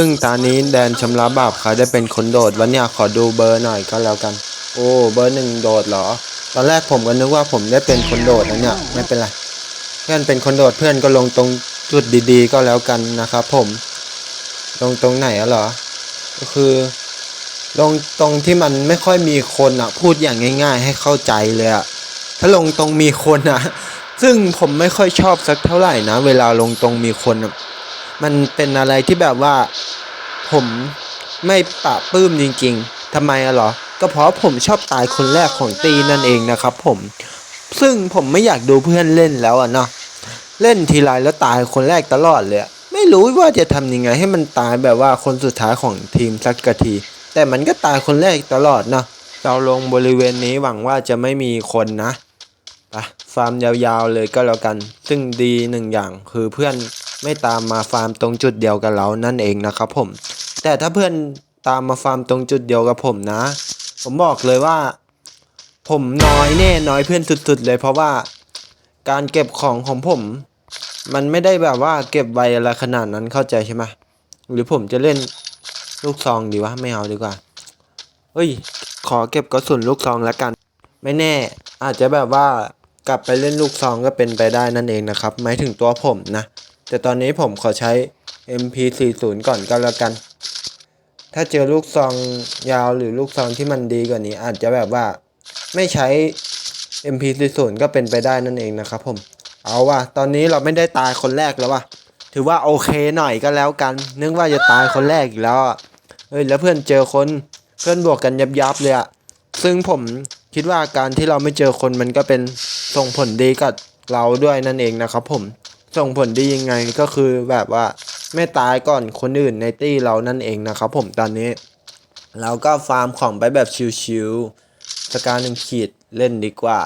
ซึ่งตอนนี้แดนชำระบาปเขาได้เป็นคนโดดวันเนี้ยขอดูเบอร์หน่อยก็แล้วกัน โอ้เบอร์หนึ่งโดดเหรอ ตอนแรกผมก็นึกว่าผมได้เป็นคนโดดนะเนี่ยไม่เป็นไรเพื่อนเป็นคนโดดเพื่อนก็ลงตรงจุดดีๆ ก็แล้วกันนะครับผม ลงตรงไหนอะเหรอ ก็คือลงตรงที่มันไม่ค่อยมีคนอะพูดอย่างง่าย ๆ ให้เข้าใจเลยอะถ้าลงตรงมีคนอะซึ่งผมไม่ค่อยชอบสักเท่าไหร่นะ เวลาลงตรงมีคนอะ มันเป็นอะไรที่แบบว่า ผมไม่ปะปื้มจริง ๆทำไมอะเหรอ ก็เพราะผมชอบตายคนแรกของตีนั่นเองนะครับ ผม ซึ่งผมไม่อยากดูเพื่อนเล่นแล้วอะเนาะเล่นทีไรแล้วตายคนแรกตลอดเลยไม่รู้ว่าจะทำยังไงให้มันตายแบบว่าคนสุดท้ายของทีมสักกะที แต่มันก็ตายคนแรกตลอดเนาะเราลงบริเวณนี้หวังว่าจะไม่มีคนนะไปฟาร์มยาวๆเลยก็แล้วกัน ซึ่งดีหนึ่งอย่างคือเพื่อน ไม่ตามมาฟาร์มตรงจุดเดียวกับเรานั่นเองนะครับผม แต่ถ้าเพื่อนตามมาฟาร์มตรงจุดเดียวกับผมนะ ผมบอกเลยว่า ผมน้อยแน่น้อยเพื่อนสุด ๆ เลย เพราะว่าการเก็บของของผม มันไม่ได้แบบว่าเก็บไวอะไรขนาดนั้นเข้าใจใช่ไหมหรือผมจะเล่นลูกซองดีวะไม่เอาดีกว่าเฮ้ย ขอเก็บกระสุนลูกซองแล้วกัน ไม่แน่ อาจจะแบบว่ากลับไปเล่นลูกซองก็เป็นไปได้นั่นเองนะครับหมายถึงตัวผมนะ แต่ตอนนี้ผมขอใช้ MP40 ก่อนก็แล้วกัน ถ้าเจอลูกซองยาวหรือลูกซองที่มันดีกว่านี้ อาจจะแบบว่าไม่ใช้ MP40 ก็เป็นไปได้นั่นเองนะครับผม เอาว่ะ ตอนนี้เราไม่ได้ตายคนแรกแล้วว่ะ ถือว่าโอเคหน่อยก็แล้วกัน นึกว่าจะตายคนแรกอีกแล้วเฮ้ยแล้วเพื่อนเจอคนเพื่อนบวกกันยับยับเลยอะซึ่งผมคิดว่าการที่เราไม่เจอคนมันก็เป็นส่งผลดีกับเราด้วยนั่นเองนะครับผม ส่งผลดียังไงก็คือแบบว่าไม่ตายก่อนคนอื่นในตี้เรานั่นเองนะครับผมตอนนี้ เราก็ฟาร์มของไปแบบชิวๆสกาหนึ่งขีดเล่นดีกว่า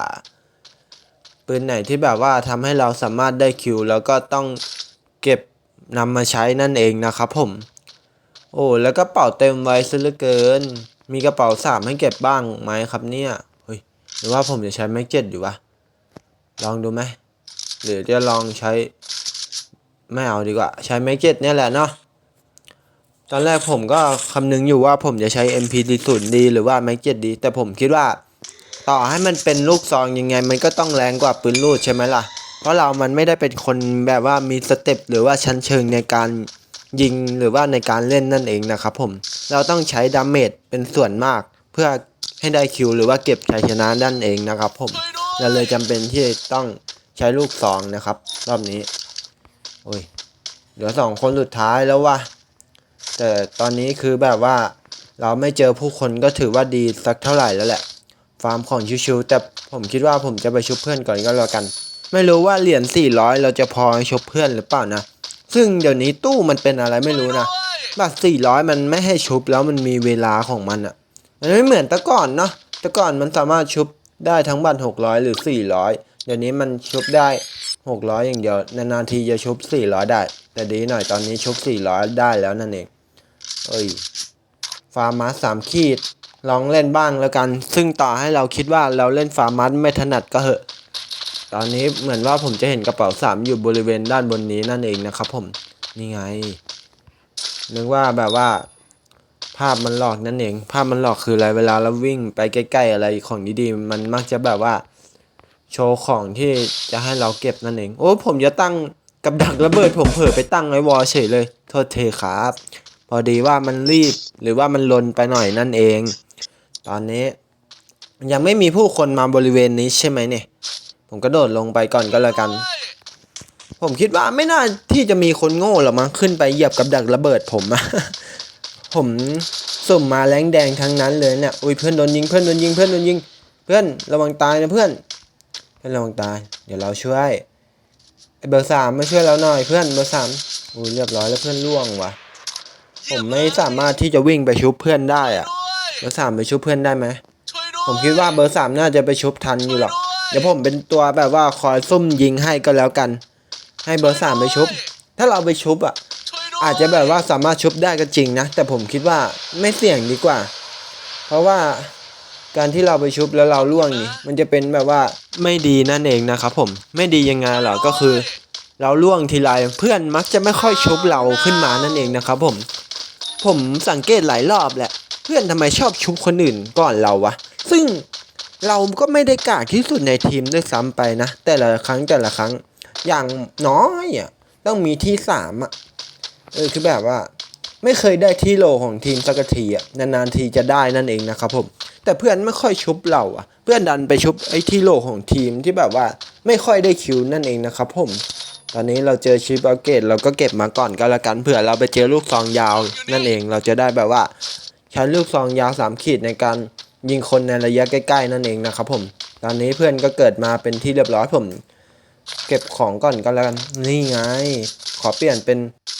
ปืนไหนที่แบบว่าทำให้เราสามารถได้คิว แล้วก็ต้องเก็บนำมาใช้นั่นเองนะครับผม โอ้แล้วก็เป๋าเต็มไว้ซะเหลือเกิน มีกระเป๋าสามให้เก็บบ้างไหมครับเนี่ยเฮ้ยหรือว่าผมจะใช้แม็กเจ็ดอยู่วะลองดูไหมหรือจะลองใช้ ไม่เอาดีกว่า ใช้แม็กเจ็ดเนี่ยแหละเนาะตอนแรกผมก็คำนึงอยู่ว่าผมจะใช้ MP40 ดีหรือว่าแม็กเจ็ดดี แต่ผมคิดว่า ต่อให้มันเป็นลูกซองยังไง มันก็ต้องแรงกว่าปืนลูดใช่ไหมล่ะ เพราะเรามันไม่ได้เป็นคนแบบว่ามีสเต็ปหรือว่าชั้นเชิงในการยิงหรือว่าในการเล่นนั่นเองนะครับผม เราต้องใช้ดาเมจเป็นส่วนมาก เพื่อให้ได้คิวหรือว่าเก็บชัยชนะนั่นเองนะครับผมเราเลยจำเป็นที่ต้องใช้ลูกซองนะครับ รอบนี้ โอ้ยเหลือสองคนสุดท้ายแล้วว่ะแต่ตอนนี้คือแบบว่าเราไม่เจอผู้คนก็ถือว่าดีสักเท่าไหร่แล้วแหละ ฟาร์มของชิวๆแต่ผมคิดว่าผมจะไปชุบเพื่อนก่อนก็แล้วกัน ไม่รู้ว่าเหรียญ400 เราจะพอให้ชุบเพื่อนหรือเปล่านะ ซึ่งเดี๋ยวนี้ตู้มันเป็นอะไรไม่รู้นะบัตร400 มันไม่ให้ชุบแล้วมันมีเวลาของมันอะ่ะ มันไม่เหมือนแต่ก่อนเนาะแต่ก่อนมันสามารถชุบได้ทั้งบัตร600 หรือ 400 เดี๋ยวนี้มันชุบได้ 600 อย่างเดียวนานๆทีจะชุบ 400 ได้ แต่ดีหน่อยตอนนี้ชุบ 400 ได้แล้วนั่นเองเอ้ยฟาร์มัสสามขีด ลองเล่นบ้างแล้วกัน ซึ่งต่อให้เราคิดว่าเราเล่นฟาร์มัสไม่ถนัดก็เหอะ ตอนนี้เหมือนว่าผมจะเห็นกระเป๋าสามอยู่บริเวณด้านบนนี้นั่นเองนะครับผม นี่ไง นึกว่าแบบว่า ภาพมันหลอกนั่นเอง ภาพมันหลอกคืออะไร เวลาเราวิ่งไปใกล้ ๆ อะไรของดีๆ มันมักจะแบบว่า โชว์ของที่จะให้เราเก็บนั่นเอง โอ้ ผมจะตั้งกับดักระเบิดผมเผลอไปตั้งไว้วอเฉยเลย โทษเทครับ พอดีว่ามันรีบหรือว่ามันลนไปหน่อยนั่นเอง ตอนนี้ ยังไม่มีผู้คนมาบริเวณนี้ใช่ไหมเนี่ย ผมกระโดดลงไปก่อนก็แล้วกัน ผมคิดว่าไม่น่าที่จะมีคนโง่หรอกมั้งขึ้นไปเหยียบกับดักระเบิดผมอะผมสุ่มมาแรงแดงทั้งนั้นเลยเนี่ย อุ้ยเพื่อนโดนยิงเพื่อนโดนยิงเพื่อนโดนยิง เพื่อนระวังตายนะเพื่อน เพื่อนระวังตายเดี๋ยวเราช่วยไอเบอร์สามมาช่วยเราหน่อยเพื่อนเบอร์สามอุ้เรียบร้อยแล้วเพื่อนล่วงว่ะ ผมไม่สามารถที่จะวิ่งไปชุบเพื่อนได้อะเบอร์สามไปชุบเพื่อนได้ไหมผมคิดว่าเบอร์สามน่าจะไปชุบทันอยู่หรอกเดี๋ยวผมเป็นตัวแบบว่าคอยซุ่มยิงให้ก็แล้วกัน ให้เบอร์สามไปชุบ ถ้าเราไปชุบอะอาจจะแบบว่าสามารถชุบได้ก็จริงนะ แต่ผมคิดว่าไม่เสี่ยงดีกว่า เพราะว่า การที่เราไปชุบแล้วเราล่วงนี่ มันจะเป็นแบบว่าไม่ดีนั่นเองนะครับผมไม่ดียังไงเหรอก็คือ เราล่วงทีไรเพื่อนมักจะไม่ค่อยชุบเราขึ้นมานั่นเองนะครับผม ผมสังเกตหลายรอบแหละ เพื่อนทำไมชอบชุบคนอื่นก่อนเราวะซึ่งเราก็ไม่ได้กากที่สุดในทีมด้วยซ้ำไปนะ แต่ละครั้งแต่ละครั้งอย่างน้อยอะต้องมีที่สามอะเออคือแบบว่า ไม่เคยได้ที่โลของทีมสักทีอะนานๆทีจะได้นั่นเองนะครับผม แต่เพื่อนไม่ค่อยชุบเราอะ เพื่อนดันไปชุบไอ้ที่โลของทีมที่แบบว่าไม่ค่อยได้คิวนั่นเองนะครับผม ตอนนี้เราเจอชิปอัปเกรดเราก็เก็บมาก่อนก็แล้วกันเผื่อเราไปเจอลูกซองยาวนั่นเองเราจะได้แบบว่า ใช้ลูกซองยาวสามขีดในการยิงคนในระยะใกล้ ๆ นั่นเองนะครับผม ตอนนี้เพื่อนก็เกิดมาเป็นที่เรียบร้อยผม เก็บของก่อนก็แล้วกัน นี่ไง ขอเปลี่ยนเป็น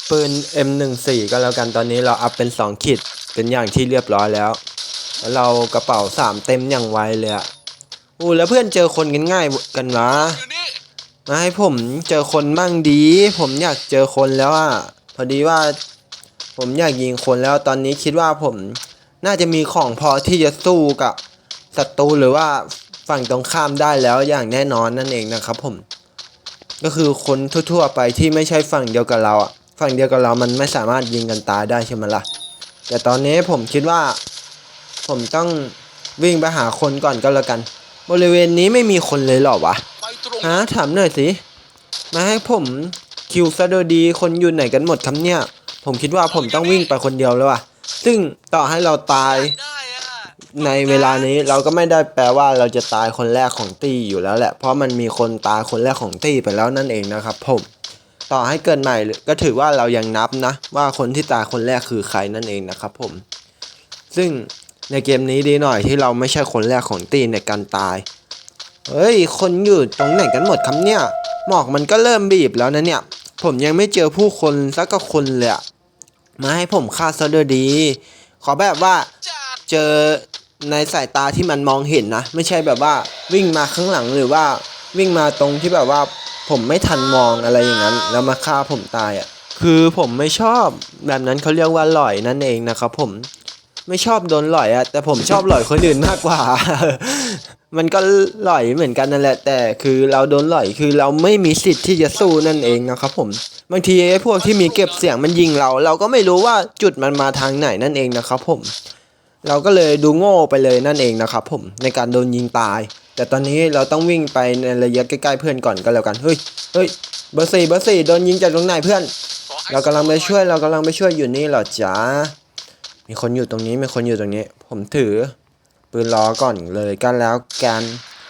ปืน M14 ก็แล้วกันตอนนี้เราอัพเป็น 2 ขีด เป็นอย่างที่เรียบร้อยแล้ว แล้วเรากระเป๋า 3 เต็มอย่างไวเลยอะอู้แล้วเพื่อนเจอคนกันง่ายกันวะมาให้ผมเจอคนบ้างดี ผมอยากเจอคนแล้วอะพอดีว่า ผมอยากยิงคนแล้วตอนนี้คิดว่าผมน่าจะมีของพอที่จะสู้กับศัตรูหรือว่าฝั่งตรงข้ามได้แล้วอย่างแน่นอนนั่นเองนะครับผม ก็คือคนทั่วๆไปที่ไม่ใช่ฝั่งเดียวกับเราอะฝั่งเดียวกับเรามันไม่สามารถยิงกันตายได้ใช่ไหมล่ะ แต่ตอนนี้ผมคิดว่า ผมต้องวิ่งไปหาคนก่อนก็แล้วกัน บริเวณนี้ไม่มีคนเลยหรอวะฮะถามหน่อยสิมาให้ผมคิวซะโดยดีคนอยู่ไหนกันหมดครับเนี่ย ผมคิดว่าผมต้องวิ่งไปคนเดียวแล้วอะซึ่งต่อให้เราตาย ในเวลานี้เราก็ไม่ได้แปลว่าเราจะตายคนแรกของตี้อยู่แล้วแหละ เพราะมันมีคนตายคนแรกของตี้ไปแล้วนั่นเองนะครับผม ต่อให้เกิดใหม่ก็ถือว่าเรายังนับนะ ว่าคนที่ตายคนแรกคือใครนั่นเองนะครับผม ซึ่งในเกมนี้ดีหน่อยที่เราไม่ใช่คนแรกของตี้ในการตาย เฮ้ย คนอยู่ตรงไหนกันหมดครับเนี่ย หมอกมันก็เริ่มบีบแล้วนะเนี่ย ผมยังไม่เจอผู้คนสักกคนเลยมาให้ผมฆ่าซะด้วยดี ขอแบบว่าเจอ ในสายตาที่มันมองเห็นนะ ไม่ใช่แบบว่าวิ่งมาข้างหลังหรือว่าวิ่งมาตรงที่แบบว่าผมไม่ทันมองอะไรอย่างนั้น แล้วมาฆ่าผมตายอะ่ะคือผมไม่ชอบแบบนั้นเขาเรียกว่าหล่อยนั่นเองนะครับผมไม่ชอบโดนหล่อยอะแต่ผมชอบหล่อยคนอื่นมากกว่า มันก็หล่อยเหมือนกันนั่นแหละ แต่คือเราโดนหล่อยคือเราไม่มีสิทธิ์ที่จะสู้นั่นเองนะครับผมบางทีไอ้พวกที่มีเก็บเสียงมันยิงเรา เราก็ไม่รู้ว่าจุดมันมาทางไหนนั่นเองนะครับผม เราก็เลยดูโง่ไปเลยนั่นเองนะครับผมในการโดนยิงตาย แต่ตอนนี้เราต้องวิ่งไปในระยะใกล้ๆเพื่อนก่อนก็แล้วกันเฮ้ยเฮ้ยเบอร์สี่เบอร์สี่โดนยิงจากตรงไหนเพื่อนขอให้เรากำลังไปช่วยเรากำลังไปช่วยอยู่นี่เหรอจ๊ะมีคนอยู่ตรงนี้มีคนอยู่ตรงนี้ ผมถือปืนรอก่อนเลยกันแล้วกัน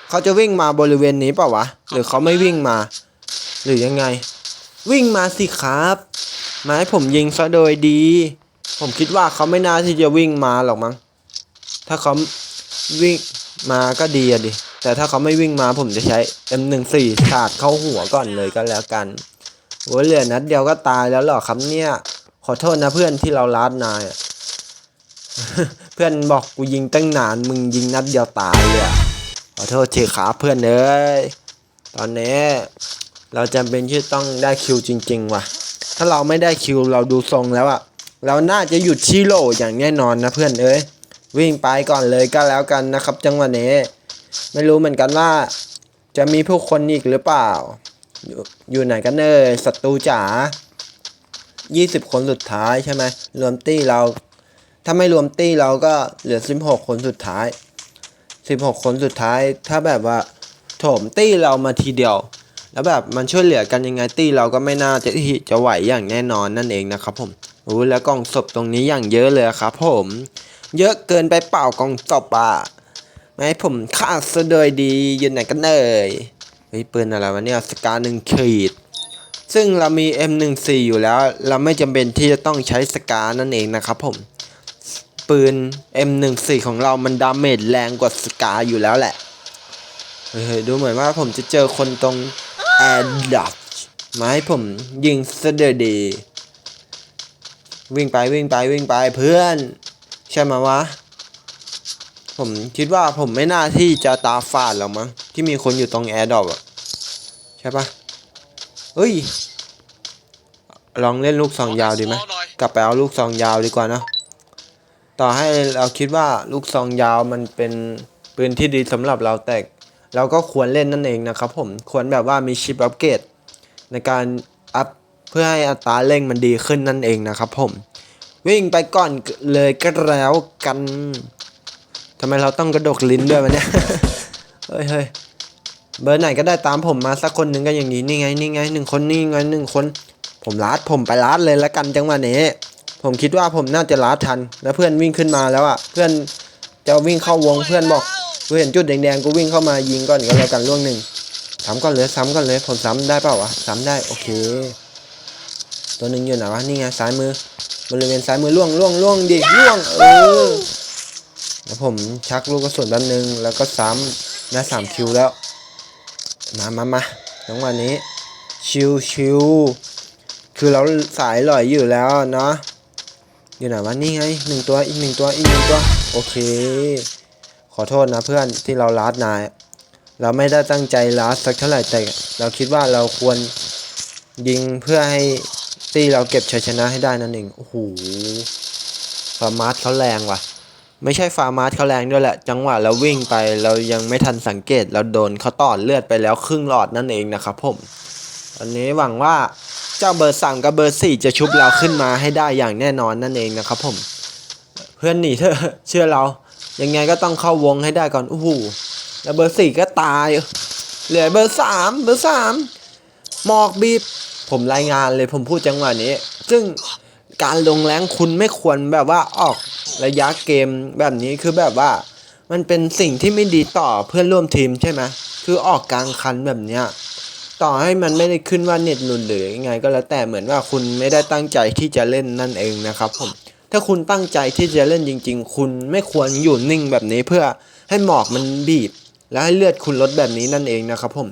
เขาจะวิ่งมาบริเวณนี้เปล่าวะหรือเขาไม่วิ่งมา หรือยังไง วิ่งมาสิครับมาให้ผมยิงซะโดยดี ผมคิดว่าเขาไม่น่าที่จะวิ่งมาหรอกมั้ง ถ้าเขาวิ่งมาก็ดีอะดิ แต่ถ้าเขาไม่วิ่งมาผมจะใช้ M14 ฉาดเข้าหัวก่อนเลยก็แล้วกันโอ้ยเหลือนัดเดียวก็ตายแล้วหรอครับเนี่ย ขอโทษนะเพื่อนที่เราลาดนายอะเพื่อนบอกกูยิงตั้งนานมึงยิงนัดเดียวตายเลยขอโทษทีครับเพื่อนเอ้ยตอนนี้เราจำเป็นที่ต้องได้คิวจริง ๆ ว่ะ ถ้าเราไม่ได้คิวเราดูทรงแล้วอะ เราน่าจะหยุดชิโร่อย่างแน่นอนนะเพื่อนเอ้ยวิ่งไปก่อนเลยก็แล้วกันนะครับ จังหวะนี้ ไม่รู้เหมือนกันว่า จะมีผู้คนอีกหรือเปล่า อยู่ไหนกันเอ่ยศัตรูจ๋า20 คนสุดท้ายใช่ไหมรวมตี้เรา ถ้าไม่รวมตี้เราก็เหลือ 16 คนสุดท้าย 16 คนสุดท้าย ถ้าแบบว่าโถมตี้เรามาทีเดียว แล้วแบบมันช่วยเหลือกันยังไงตี้เราก็ไม่น่าจะจะไหวอย่างแน่นอนนั่นเองนะครับผม อ้แล้วกล่องศพตรงนี้อย่างเยอะเลยครับผม เยอะเกินไปเปล่ากล่องศพอะไม่ให้ผมฆ่าซะโดยดีอยู่ไหนกันเอ่ยเฮ้ยปืนอะไรวะเนี่ยสกาหนึ่งขีด ซึ่งเรามี M14 อยู่แล้ว เราไม่จำเป็นที่จะต้องใช้สกานั่นเองนะครับผม ปืน M14 ของเรามันดาเมจแรงกว่าสกาอยู่แล้วแหละเฮ้ยดูเหมือนว่าผมจะเจอคนตรงแอร์ดักมาให้ผมยิงซะเดยดี วิ่งไปวิ่งไปวิ่งไปเพื่อน ใช่ไหมวะ ผมคิดว่าผมไม่น่าที่จะตาฝาดหรอกมั้งที่มีคนอยู่ตรงแอร์ดรอปอะใช่ปะเฮ้ย ลองเล่นลูกซองยาวดีไหมกลับไปเอาลูกซองยาวดีกว่านะ ต่อให้เราคิดว่าลูกซองยาวมันเป็นปืนที่ดีสำหรับเราแต่เราก็ควรเล่นนั่นเองนะครับผมควรแบบว่ามีชิปอัปเกรดในการ พเพื่อให้อัตราเร่งมันดีขึ้นนั่นเองนะครับผม วิ่งไปก่อนเลยก็แล้วกันทำไมเราต้องกระดกลิ้นด้วยวะเนี่ยเฮ้ยเฮ้ยเบอร์ไหนก็ได้ตามผมมาสักคนหนึ่งก็อย่างนี้นี่ไงนี่ไงหนึ่งคนนี่ไงหนึ่งคน ผมลัดผมไปลัดเลยละกันจังหวะนี้ ผมคิดว่าผมน่าจะลัดทัน แล้วเพื่อนวิ่งขึ้นมาแล้วอะเพื่อนจะวิ่งเข้าวงเพื่อนบอกกูเห็นจุดแดงๆกูวิ่งเข้ามายิงก่อนก็แล้วกันล่วงหนึ่งซ้ำก่อนเลยซ้ำก่อนเลยผมซ้ำได้เปล่าวะซ้ำได้โอเค ตัวหนึ่งอยู่ไหนวะนี่ไงซ้ายมือบริเวณซ้ายมือล่วงล่วงล่วงดิล่วงเออแล้วผมชักลูกกระสุนแป๊บนึงแล้วก็ซ้ำได้สามคิวแล้ว มามามาจังหวะนี้ ชิวชิวคือเราสายหล่อยอยู่แล้วเนาะอยู่ไหนวะนี่ไงหนึ่งตัวอีกหนึ่งตัวอีกหนึ่งตัวโอเค ขอโทษนะเพื่อนที่เราลาดนาย เราไม่ได้ตั้งใจลาดสักเท่าไหร่แต่เราคิดว่าเราควรยิงเพื่อให้ ตีเราเก็บชัยชนะให้ได้นั่นเองโอ้โหฟาร์มาร์สเขาแรงว่ะ ไม่ใช่ฟาร์มาร์สเขาแรงด้วยแหละ จังหวะเราวิ่งไปเรายังไม่ทันสังเกตเราโดนเขาต่อเลือดไปแล้วครึ่งหลอดนั่นเองนะครับผมอันนี้หวังว่าเจ้าเบอร์สามกับเบอร์สี่จะชุบเราขึ้นมาให้ได้อย่างแน่นอนนั่นเองนะครับผม เพื่อนหนีเถอะเชื่อเรา ยังไงก็ต้องเข้าวงให้ได้ก่อนโอ้โหแล้วเบอร์สี่ก็ตายเหลือเบอร์สามเบอร์สามหมอกบีบ ผมรายงานเลยผมพูดจังหวะนี้ ซึ่งการลงแรงคุณไม่ควรแบบว่าออกระยะเกมแบบนี้คือแบบว่า มันเป็นสิ่งที่ไม่ดีต่อเพื่อนร่วมทีมใช่ไหมคือออกกลางคันแบบเนี้ยต่อให้มันไม่ได้ขึ้นว่าเน็ตหลุดหรือยังไง ก็แล้วแต่เหมือนว่าคุณไม่ได้ตั้งใจที่จะเล่นนั่นเองนะครับผมถ้าคุณตั้งใจที่จะเล่นจริง ๆ คุณไม่ควรอยู่นิ่งแบบนี้เพื่อให้หมอกมันบีบ แล้วให้เลือดคุณลดแบบนี้นั่นเองนะครับผม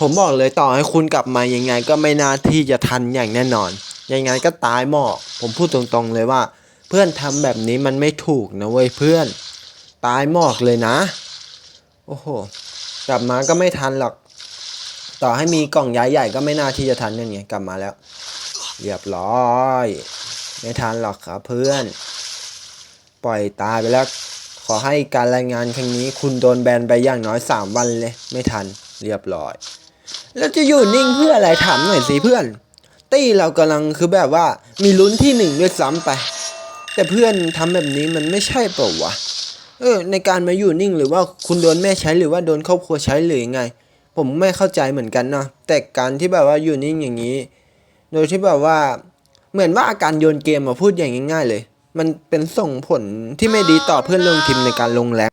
ผมบอกเลยต่อให้คุณกลับมายังไงก็ไม่น่าที่จะทันอย่างแน่นอน ยังไงก็ตายหมอกผมพูดตรงๆเลยว่า เพื่อนทำแบบนี้มันไม่ถูกนะเว้ยเพื่อน ตายหมอกเลยนะ โอ้โห กลับมาก็ไม่ทันหรอก ต่อให้มีกล่องย้ายใหญ่ก็ไม่น่าที่จะทันยังไงกลับมาแล้ว เรียบร้อย ไม่ทันหรอกครับเพื่อน ปล่อยตายไปแล้ว ขอให้การรายงานครั้งนี้ คุณโดนแบนไปอย่างน้อย 3 วันเลย ไม่ทัน เรียบร้อย แล้วจะอยู่นิ่งเพื่ออะไรถามหน่อยสิเพื่อน ตี้เรากำลังคือแบบว่ามีลุ้นที่หนึ่งด้วยซ้ำไป แต่เพื่อนทำแบบนี้มันไม่ใช่เปล่าวะเออในการมาอยู่นิ่งหรือว่าคุณโดนแม่ใช้หรือว่าโดนครอบครัวใช้หรือยังไง ผมไม่เข้าใจเหมือนกันเนาะแต่การที่แบบว่าอยู่นิ่งอย่างนี้ โดยที่แบบว่าเหมือนว่าอาการโยนเกมมาพูดอย่างง่ายๆเลย มันเป็นส่งผลที่ไม่ดีต่อเพื่อนร่วมทีมในการลงแรง